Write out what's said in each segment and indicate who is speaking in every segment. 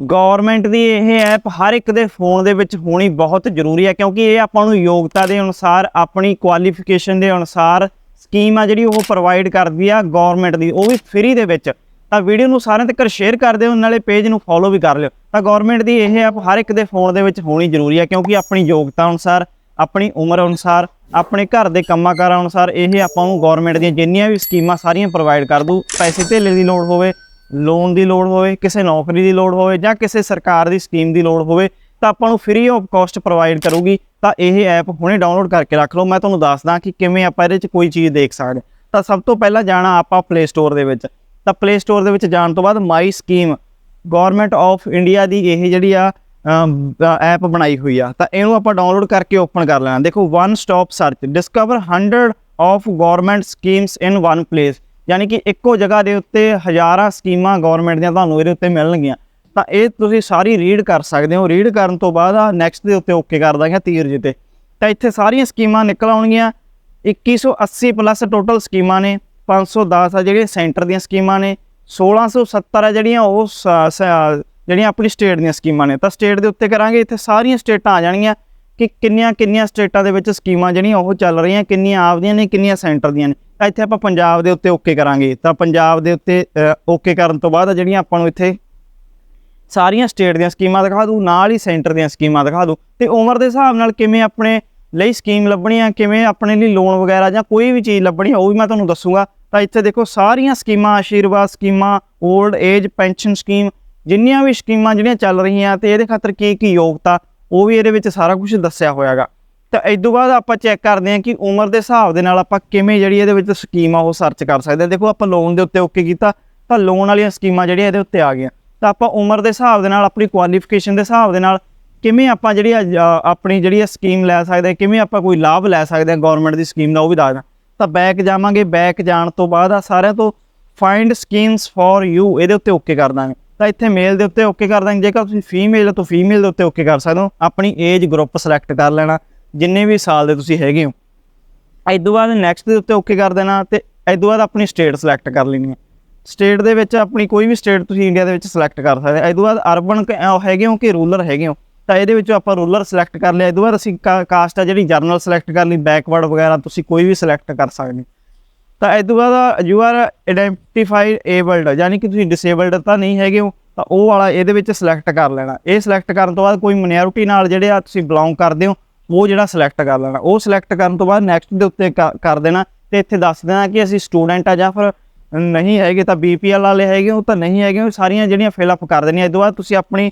Speaker 1: Government ਦੀ ਇਹ app ਹਰ ਇੱਕ ਦੇ ਫੋਨ ਦੇ ਵਿੱਚ ਹੋਣੀ ਬਹੁਤ ਜ਼ਰੂਰੀ ਹੈ, ਕਿਉਂਕਿ ਇਹ ਆਪਾਂ ਨੂੰ ਯੋਗਤਾ ਦੇ ਅਨੁਸਾਰ, ਆਪਣੀ ਕੁਆਲੀਫਿਕੇਸ਼ਨ ਦੇ ਅਨੁਸਾਰ ਸਕੀਮ ਆ ਜਿਹੜੀ ਉਹ ਪ੍ਰੋਵਾਈਡ ਕਰਦੀ ਆ ਗਵਰਨਮੈਂਟ ਦੀ, ਉਹ ਵੀ ਫ੍ਰੀ ਦੇ ਵਿੱਚ। ਤਾਂ ਵੀਡੀਓ ਨੂੰ ਸਾਰਿਆਂ ਤੱਕ ਸ਼ੇਅਰ ਕਰ ਦਿਓ, ਨਾਲੇ ਪੇਜ ਨੂੰ ਫੋਲੋ ਵੀ ਕਰ ਲਿਓ। ਤਾਂ ਗਵਰਨਮੈਂਟ ਦੀ ਇਹ ਐਪ ਹਰ ਇੱਕ ਦੇ ਫੋਨ ਦੇ ਵਿੱਚ ਹੋਣੀ ਜ਼ਰੂਰੀ ਹੈ ਕਿਉਂਕਿ ਆਪਣੀ ਯੋਗਤਾ ਅਨੁਸਾਰ, ਆਪਣੀ ਉਮਰ ਅਨੁਸਾਰ, ਆਪਣੇ ਘਰ ਦੇ ਕੰਮਾਂ ਕਾਰਾਂ ਅਨੁਸਾਰ ਇਹ ਆਪਾਂ ਨੂੰ ਗਵਰਨਮੈਂਟ ਦੀਆਂ ਜਿੰਨੀਆਂ ਵੀ ਸਕੀਮਾਂ ਸਾਰੀਆਂ ਪ੍ਰੋਵਾਈਡ ਕਰ ਦੂ ਪੈਸੇ ਧੇਲੇ ਦੀ ਲੋੜ ਹੋਵੇ ਲੋਨ ਦੀ ਲੋੜ ਹੋਵੇ, ਕਿਸੇ ਨੌਕਰੀ ਦੀ ਲੋੜ ਹੋਵੇ ਜਾਂ ਕਿਸੇ ਸਰਕਾਰ ਦੀ ਸਕੀਮ ਦੀ ਲੋੜ ਹੋਵੇ, ਤਾਂ ਆਪਾਂ ਨੂੰ ਫ੍ਰੀ ਆਫ ਕਾਸਟ ਪ੍ਰੋਵਾਈਡ ਕਰੂਗੀ। ਤਾਂ ਇਹ ਐਪ ਹੁਣੇ ਡਾਊਨਲੋਡ ਕਰਕੇ ਰੱਖ ਲਓ। ਮੈਂ ਤੁਹਾਨੂੰ ਦੱਸਦਾ ਕਿ ਕਿਵੇਂ ਆਪਾਂ ਇਹਦੇ 'ਚ ਕੋਈ ਚੀਜ਼ ਦੇਖ ਸਕਦੇ। ਤਾਂ ਸਭ ਤੋਂ ਪਹਿਲਾਂ ਜਾਣਾ ਆਪਾਂ ਪਲੇ ਸਟੋਰ ਦੇ ਵਿੱਚ। ਤਾਂ ਪਲੇ ਸਟੋਰ ਦੇ ਵਿੱਚ ਜਾਣ ਤੋਂ ਬਾਅਦ my scheme government of India ਦੀ ਇਹ ਜਿਹੜੀ ਆ ਐਪ ਬਣਾਈ ਹੋਈ ਆ। ਤਾਂ ਇਹਨੂੰ ਆਪਾਂ ਡਾਊਨਲੋਡ ਕਰਕੇ ਓਪਨ ਕਰ ਲੈਣਾ। ਦੇਖੋ one stop search discover 100 of government schemes in one place ਯਾਨੀ ਕਿ ਇੱਕੋ ਜਗ੍ਹਾ ਦੇ ਉੱਤੇ ਹਜ਼ਾਰਾਂ ਸਕੀਮਾਂ ਗਵਰਨਮੈਂਟ ਦੀਆਂ ਤੁਹਾਨੂੰ ਇਹਦੇ ਉੱਤੇ ਮਿਲਣਗੀਆਂ। ਤਾਂ ਇਹ ਤੁਸੀਂ ਸਾਰੀ ਰੀਡ ਕਰ ਸਕਦੇ ਹੋ। ਰੀਡ ਕਰਨ ਤੋਂ ਬਾਅਦ ਆ ਨੈਕਸਟ ਦੇ ਉੱਤੇ ਓਕੇ ਕਰ ਦਾਂਗੇ ਤੀਰ ਜਿੱਤੇ ਤਾਂ ਇੱਥੇ ਸਾਰੀਆਂ ਸਕੀਮਾਂ ਨਿਕਲ ਆਉਣਗੀਆਂ। 2180 ਪਲੱਸ ਟੋਟਲ ਸਕੀਮਾਂ ਨੇ। 510 ਆ ਜਿਹੜੀਆਂ ਸੈਂਟਰ ਦੀਆਂ ਸਕੀਮਾਂ ਨੇ। 1670 ਆ ਜਿਹੜੀਆਂ ਉਹ ਸ- ਜਿਹੜੀਆਂ ਆਪਣੀ ਸਟੇਟ ਦੀਆਂ ਸਕੀਮਾਂ ਨੇ। ਤਾਂ ਸਟੇਟ ਦੇ ਉੱਤੇ ਕਰਾਂਗੇ। ਇੱਥੇ ਸਾਰੀਆਂ ਸਟੇਟਾਂ ਆ ਜਾਣਗੀਆਂ ਕਿ ਕਿੰਨੀਆਂ ਕਿੰਨੀਆਂ ਸਟੇਟਾਂ ਦੇ ਵਿੱਚ ਸਕੀਮਾਂ ਜਿਹੜੀਆਂ ਉਹ ਚੱਲ ਰਹੀਆਂ, ਕਿੰਨੀਆਂ ਆਪਦੀਆਂ ਨੇ, ਕਿੰਨੀਆਂ ਸੈਂਟਰ ਦੀਆਂ ਨੇ। ਇੱਥੇ ਆਪਾਂ ਪੰਜਾਬ ਦੇ ਉੱਤੇ ਓਕੇ ਕਰਾਂਗੇ। ਤਾਂ ਪੰਜਾਬ ਦੇ ਉੱਤੇ ਓਕੇ ਕਰਨ ਤੋਂ ਬਾਅਦ ਜਿਹੜੀਆਂ ਆਪਾਂ ਨੂੰ ਇੱਥੇ ਸਾਰੀਆਂ ਸਟੇਟ ਦੀਆਂ ਸਕੀਮਾਂ ਦਿਖਾ ਦੂ ਨਾਲ ਹੀ ਸੈਂਟਰ ਦੀਆਂ ਸਕੀਮਾਂ ਦਿਖਾ ਦੂ ਤੇ ਉਮਰ ਦੇ ਹਿਸਾਬ ਨਾਲ ਕਿਵੇਂ ਆਪਣੇ ਲਈ ਸਕੀਮ ਲੱਭਣੀ ਆ ਕਿਵੇਂ ਆਪਣੇ ਲਈ ਲੋਨ ਵਗੈਰਾ ਜਾਂ ਕੋਈ ਵੀ ਚੀਜ਼ ਲੱਭਣੀ ਆ ਉਹ ਵੀ ਮੈਂ ਤੁਹਾਨੂੰ ਦੱਸੂਗਾ। ਤਾਂ ਇੱਥੇ ਦੇਖੋ, ਸਾਰੀਆਂ ਸਕੀਮਾਂ, ਆਸ਼ੀਰਵਾਦ ਸਕੀਮਾਂ 올ਡ ਏਜ ਪੈਨਸ਼ਨ ਸਕੀਮ ਜਿੰਨੀਆਂ ਵੀ ਸਕੀਮਾਂ ਜਿਹੜੀਆਂ ਚੱਲ ਰਹੀਆਂ ਤੇ ਇਹਦੇ ਖਾਤਰ ਕੀ ਕੀ ਯੋਗਤਾ, ਉਹ ਵੀ ਇਹਦੇ ਵਿੱਚ ਸਾਰਾ ਕੁਝ ਦੱਸਿਆ ਹੋਇਆਗਾ। ਤਾਂ ਇਸ ਤੋਂ ਬਾਅਦ ਆਪਾਂ ਚੈੱਕ ਕਰਦੇ ਹਾਂ ਕਿ ਉਮਰ ਦੇ ਹਿਸਾਬ ਦੇ ਨਾਲ ਆਪਾਂ ਕਿਵੇਂ ਜਿਹੜੀ ਇਹਦੇ ਵਿੱਚ ਸਕੀਮ ਆ ਉਹ ਸਰਚ ਕਰ ਸਕਦੇ ਹਾਂ। ਦੇਖੋ ਆਪਾਂ ਲੋਨ ਦੇ ਉੱਤੇ ਓਕੇ ਕੀਤਾ ਤਾਂ ਲੋਨ ਵਾਲੀਆਂ ਸਕੀਮਾਂ ਜਿਹੜੀਆਂ ਇਹਦੇ ਉੱਤੇ ਆ ਗਈਆਂ। ਤਾਂ ਆਪਾਂ ਉਮਰ ਦੇ ਹਿਸਾਬ ਦੇ ਨਾਲ ਆਪਣੀ ਕੁਆਲੀਫਿਕੇਸ਼ਨ ਦੇ ਹਿਸਾਬ ਦੇ ਨਾਲ ਕਿਵੇਂ ਆਪਾਂ ਜਿਹੜੀ ਆ, ਆਪਣੀ ਜਿਹੜੀ ਸਕੀਮ ਲੈ ਸਕਦੇ ਹਾਂ ਕਿਵੇਂ ਆਪਾਂ ਕੋਈ ਲਾਭ ਲੈ ਸਕਦੇ ਹਾਂ ਗਵਰਨਮੈਂਟ ਦੀ ਸਕੀਮ ਦਾ ਉਹ ਵੀ ਦੱਸਦਾ ਤਾਂ ਬੈਕ ਜਾਵਾਂਗੇ ਬੈਕ ਜਾਣ ਤੋਂ ਬਾਅਦ ਆ ਸਾਰਿਆਂ ਤੋਂ ਫਾਈਂਡ ਸਕੀਮਸ ਫॉर ਯੂ ਇਹਦੇ ਉੱਤੇ ਓਕੇ ਕਰ ਦਾਂਗੇ। ਤਾਂ ਇੱਥੇ ਮੇਲ ਦੇ ਉੱਤੇ ਓਕੇ ਕਰ ਦਾਂਗੇ। ਜੇਕਰ ਤੁਸੀਂ ਫੀਮੇਲ ਹੋ ਫੀਮੇਲ ਦੇ ਉੱਤੇ ਓਕੇ ਕਰ ਸਕਦੇ ਹੋ। ਆਪਣੀ ਏਜ ਗਰੁੱਪ ਸਿਲੈਕਟ ਕਰ ਲੈਣਾ। ਜਿੰਨੇ ਵੀ ਸਾਲ ਦੇ ਤੁਸੀਂ ਹੈਗੇ ਹੋ, ਇਸ ਤੋਂ ਬਾਅਦ ਨੈਕਸਟ ਦੇ ਉੱਤੇ ਓਕੇ ਕਰ ਦੇਣਾ ਤੇ ਇਸ ਤੋਂ ਬਾਅਦ ਆਪਣੀ ਸਟੇਟ ਸਿਲੈਕਟ ਕਰ ਲੈਣੀ ਹੈ। ਸਟੇਟ ਦੇ ਵਿੱਚ ਆਪਣੀ ਕੋਈ ਵੀ ਸਟੇਟ ਤੁਸੀਂ ਇੰਡੀਆ ਦੇ ਵਿੱਚ ਸਿਲੈਕਟ ਕਰ ਸਕਦੇ ਹੋ। ਇਸ ਤੋਂ ਬਾਅਦ ਅਰਬਨ ਹੈਗੇ ਹੋ ਕਿ ਰੂਰਲ ਹੈਗੇ ਹੋ, ਤਾਂ ਇਹਦੇ ਵਿੱਚੋਂ ਆਪਾਂ ਰੂਰਲ ਸਿਲੈਕਟ ਕਰ ਲਿਆ। ਇਸ ਤੋਂ ਬਾਅਦ ਅਸੀਂ ਕਾਸਟ ਆ ਜਿਹੜੀ ਜਰਨਲ ਸਿਲੈਕਟ ਕਰ ਲਈ ਬੈਕਵਰਡ ਵਗੈਰਾ ਤੁਸੀਂ ਕੋਈ ਵੀ ਸਿਲੈਕਟ ਕਰ ਸਕਦੇ ਤਾਂ ਇਸ ਤੋਂ ਬਾਅਦ ਯੂ ਆਰ ਆਇਡੈਂਟੀਫਾਈਡ ਏਬਲਡ ਯਾਨੀ ਕਿ ਤੁਸੀਂ ਡਿਸੇਬਲਡ ਤਾਂ ਨਹੀਂ ਹੈਗੇ ਹੋ, ਤਾਂ ਉਹ ਵਾਲਾ ਇਹਦੇ ਵਿੱਚ ਸਿਲੈਕਟ ਕਰ ਲੈਣਾ। ਇਹ ਸਿਲੈਕਟ ਕਰਨ ਤੋਂ ਬਾਅਦ ਕੋਈ ਮਿਨੋਰਿਟੀ ਨਾਲ ਜਿਹੜੇ ਆ ਤੁਸੀਂ ਬਿਲੋਂਗ ਕਰਦੇ ਹੋ ਉਹ ਜਿਹੜਾ ਸਿਲੈਕਟ ਕਰ ਲੈਣਾ। ਉਹ ਸਿਲੈਕਟ ਕਰਨ ਤੋਂ ਬਾਅਦ ਨੈਕਸਟ ਦੇ ਉੱਤੇ ਕ- ਕਰ ਦੇਣਾ ਤੇ ਇੱਥੇ ਦੱਸ ਦੇਣਾ ਕਿ ਅਸੀਂ ਸਟੂਡੈਂਟ ਆ ਜਾਂ ਫਿਰ ਨਹੀਂ ਹੈਗੇ ਤਾਂ ਬੀਪੀਐਲ ਵਾਲੇ ਹੈਗੇ ਉਹ ਤਾਂ ਨਹੀਂ ਹੈਗੇ ਉਹ ਸਾਰੀਆਂ ਜਿਹੜੀਆਂ ਫਿਲ ਅਪ ਕਰ ਦੇਣੀਆਂ। ਇਸ ਤੋਂ ਬਾਅਦ ਤੁਸੀਂ ਆਪਣੀ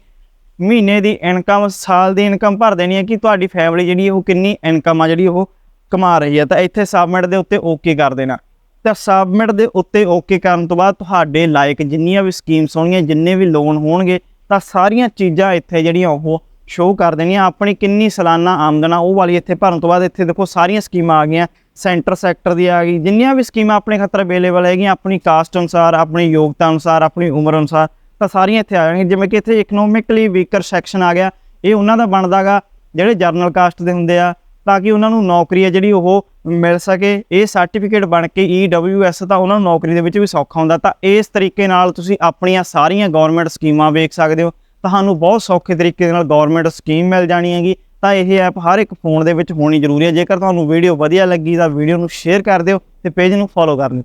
Speaker 1: ਮਹੀਨੇ ਦੀ ਇਨਕਮ ਸਾਲ ਦੀ ਇਨਕਮ ਭਰ ਦੇਣੀ ਹੈ ਕਿ ਤੁਹਾਡੀ ਫੈਮਿਲੀ ਜਿਹੜੀ ਉਹ ਕਿੰਨੀ ਇਨਕਮ ਆ, ਜਿਹੜੀ ਉਹ ਕਮਾ ਰਹੀ ਹੈ। ਤਾਂ ਇੱਥੇ ਸਬਮਿਟ ਦੇ ਉੱਤੇ ਓਕੇ ਕਰ ਦੇਣਾ। ਤਾਂ ਸਬਮਿਟ ਦੇ ਉੱਤੇ ਓਕੇ ਕਰਨ ਤੋਂ ਬਾਅਦ ਤੁਹਾਡੇ ਲਾਇਕ ਜਿੰਨੀਆਂ ਵੀ ਸਕੀਮਸ ਹੋਣਗੀਆਂ, ਜਿੰਨੇ ਵੀ ਲੋਨ ਹੋਣਗੇ, ਤਾਂ ਸਾਰੀਆਂ ਚੀਜ਼ਾਂ ਇੱਥੇ ਜਿਹੜੀਆਂ ਉਹ ਸ਼ੋਅ ਕਰ ਦੇਣੀਆਂ। ਆਪਣੀ ਕਿੰਨੀ ਸਾਲਾਨਾ ਆਮਦਨ ਆ, ਉਹ ਵਾਲੀ ਇੱਥੇ ਭਰਨ ਤੋਂ ਬਾਅਦ ਇੱਥੇ ਦੇਖੋ ਸਾਰੀਆਂ ਸਕੀਮਾਂ ਆ ਗਈਆਂ। ਸੈਂਟਰ ਸੈਕਟਰ ਦੀ ਆ ਗਈ। ਜਿੰਨੀਆਂ ਵੀ ਸਕੀਮਾਂ ਆਪਣੇ ਖਾਤਰ ਅਵੇਲੇਬਲ ਹੈਗੀਆਂ, ਆਪਣੀ ਕਾਸਟ ਅਨੁਸਾਰ, ਆਪਣੀ ਯੋਗਤਾ ਅਨੁਸਾਰ, ਆਪਣੀ ਉਮਰ ਅਨੁਸਾਰ, ਤਾਂ ਸਾਰੀਆਂ ਇੱਥੇ ਆ ਜਾਣਗੀਆਂ। ਜਿਵੇਂ ਕਿ ਇੱਥੇ ਇਕਨੋਮਿਕਲੀ ਵੀਕਰ ਸੈਕਸ਼ਨ ਆ ਗਿਆ। ਇਹ ਉਹਨਾਂ ਦਾ ਬਣਦਾਗਾ, ਜਿਹੜੇ ਜਰਨਲ ਕਾਸਟ ਦੇ ਹੁੰਦੇ ਆ, ਤਾਂ ਕਿ ਉਹਨਾਂ ਨੂੰ ਨੌਕਰੀ ਹੈ ਜਿਹੜੀ ਉਹ ਮਿਲ ਸਕੇ। ਇਹ ਸਰਟੀਫਿਕੇਟ ਬਣ ਕੇ EWS ਤਾਂ ਉਹਨਾਂ ਨੂੰ ਨੌਕਰੀ ਦੇ ਵਿੱਚ ਵੀ ਸੌਖਾ ਹੁੰਦਾ। ਤਾਂ ਇਸ ਤਰੀਕੇ ਨਾਲ ਤੁਸੀਂ ਆਪਣੀਆਂ ਸਾਰੀਆਂ ਗਵਰਨਮੈਂਟ ਸਕੀਮਾਂ ਵੇਖ ਸਕਦੇ ਹੋ। ਤੁਹਾਨੂੰ ਬਹੁਤ ਸੌਖੇ ਤਰੀਕੇ ਦੇ ਨਾਲ ਗਵਰਨਮੈਂਟ ਸਕੀਮ ਮਿਲ ਜਾਣੀ ਹੈਗੀ। ਤਾਂ ਇਹ ਐਪ ਹਰ ਇੱਕ ਫੋਨ ਦੇ ਵਿੱਚ ਹੋਣੀ ਜ਼ਰੂਰੀ ਹੈ। ਜੇਕਰ ਤੁਹਾਨੂੰ ਵੀਡੀਓ ਵਧੀਆ ਲੱਗੀ ਤਾਂ ਵੀਡੀਓ ਨੂੰ ਸ਼ੇਅਰ ਕਰ ਦਿਓ ਤੇ ਪੇਜ ਨੂੰ ਫੋਲੋ ਕਰ ਲਿਓ